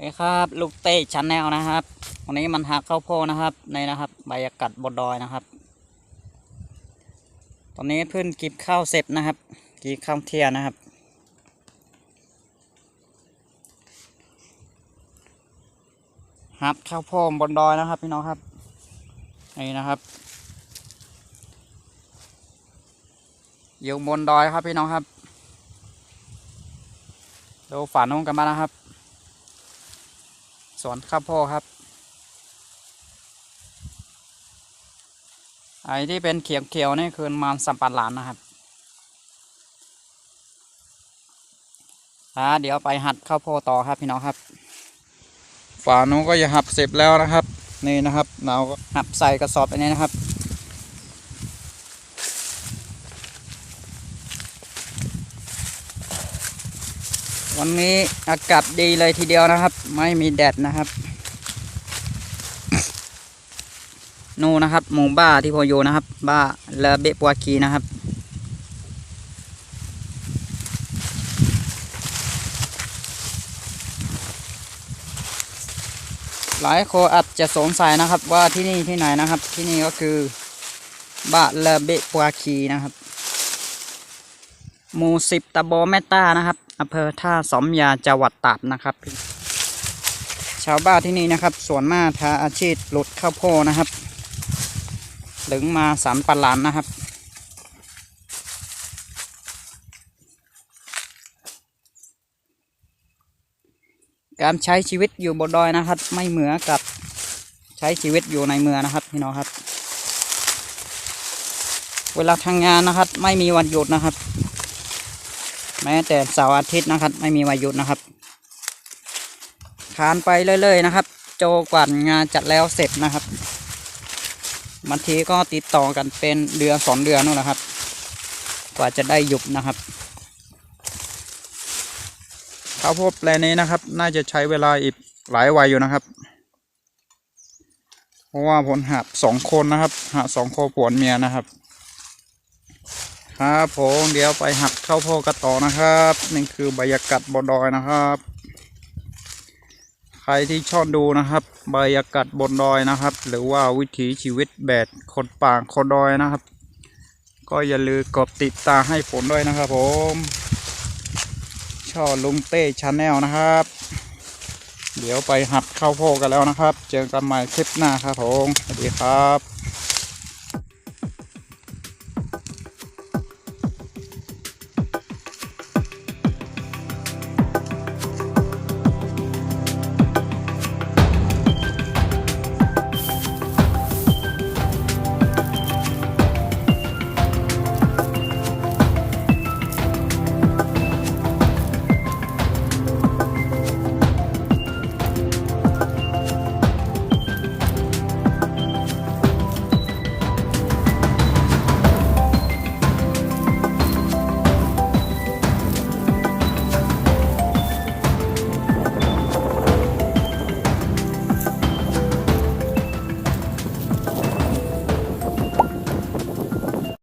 เอ้ครับลูกเต้ชั้นแนลนะครับ วันนี้มันหักข้าวโพดนะครับในนะครับใบยากัดบนดอยนะครับ ตอนนี้เพิ่งกิบข้าวเสร็จนะครับกิบข้าวเทียนะครับ หัดข้าวโพดบนดอยนะครับพี่น้องครับนี่นะครับอยู่บนดอยครับพี่น้องครับดูฝานุ่งกันมานะครับ สวนข้าวโพดครับ ไอ้ที่เป็นเขียวๆนี่คือมันสัมปะหลังนะครับอ่าเดี๋ยวไปหัดข้าวโพดต่อครับพี่น้องครับฝานู้นก็จะหับเสร็จแล้วนะครับ นี่นะครับ เราก็หับใส่กระสอบอันนี้นะครับ วันนี้อากาศดีเลยทีเดียวนะครับ ไม่มีแดดนะครับ นู่นนะครับ หมู่บ้าที่พออยู่นะครับ บ้าเลเบปวากีนะครับ หลายคนอาจจะสงสัยนะครับว่าที่นี่ที่ไหนนะครับ ที่นี่ก็คือบ้าเลเบปวากีนะครับหมู่สิบตะโบแม่ต้านะครับ อำเภอท่าสมยาจังหวัดตาดนะครับ ชาวบ้านที่นี่นะครับส่วนมากทาอาชีพหลุดข้าวโพดนะครับ หลึงมาสามปันหลานนะครับ การใช้ชีวิตอยู่บนดอยนะครับ ไม่เหมือนกับใช้ชีวิตอยู่ในเมืองนะครับพี่น้องครับ เวลาทำงานนะครับ ไม่มีวันหยุดนะครับ แม้แต่เสาร์อาทิตย์นะครับ ไม่มีวันหยุดนะครับคานไปเรื่อยๆนะครับ โจกว่างานจัดแล้วเสร็จนะครับบางทีก็ติดต่อกันเป็นเดือนสองเดือนนู่นนะครับ กว่าจะได้หยุดนะครับข้าวโพดแปลนี้นะครับ น่าจะใช้เวลาอีกหลายวันอยู่นะครับ เพราะว่าผลหับสองคนนะครับหับสองโคผัวเมียนะครับ ครับผมเดี๋ยวไปหักข้าวโพดกันต่อนะครับนี่คือบรรยากาศบนดอยนะครับ ใครที่ชอบดูนะครับบรรยากาศบนดอยนะครับ หรือว่าวิถีชีวิตแบบคนป่าคนดอยนะครับ ก็อย่าลืมกดติดตามให้ผมด้วยนะครับ ผมช่อลุงเต้ชาแนลนะครับ เดี๋ยวไปหัดข้าวโพดกันแล้วนะครับ เจอกันใหม่คลิปหน้าครับผมสวัสดีครับ